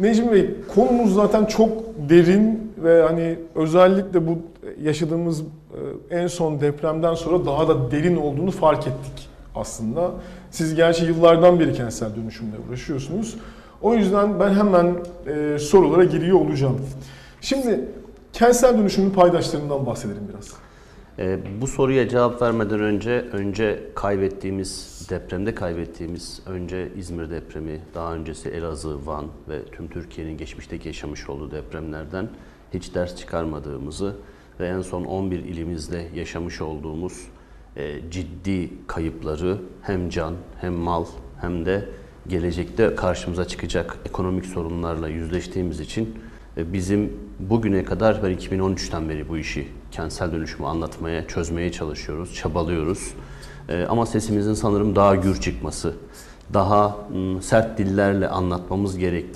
Necmi Bey konumuz zaten çok derin ve hani özellikle bu yaşadığımız e, en son depremden sonra daha da derin olduğunu fark ettik aslında. Siz gerçi yıllardan beri kentsel dönüşümle uğraşıyorsunuz. O yüzden ben hemen e, sorulara giriyor olacağım. Şimdi kentsel dönüşümün paydaşlarından bahsedelim biraz. Ee, bu soruya cevap vermeden önce önce kaybettiğimiz depremde kaybettiğimiz önce İzmir depremi, daha öncesi Elazığ, Van ve tüm Türkiye'nin geçmişteki yaşamış olduğu depremlerden hiç ders çıkarmadığımızı ve en son 11 ilimizde yaşamış olduğumuz e, ciddi kayıpları hem can hem mal hem de gelecekte karşımıza çıkacak ekonomik sorunlarla yüzleştiğimiz için e, bizim bugüne kadar ben 2013'ten beri bu işi kentsel dönüşümü anlatmaya, çözmeye çalışıyoruz, çabalıyoruz. E, Ama sesimizin sanırım daha gür çıkması, daha mm, sert dillerle anlatmamız gerektiği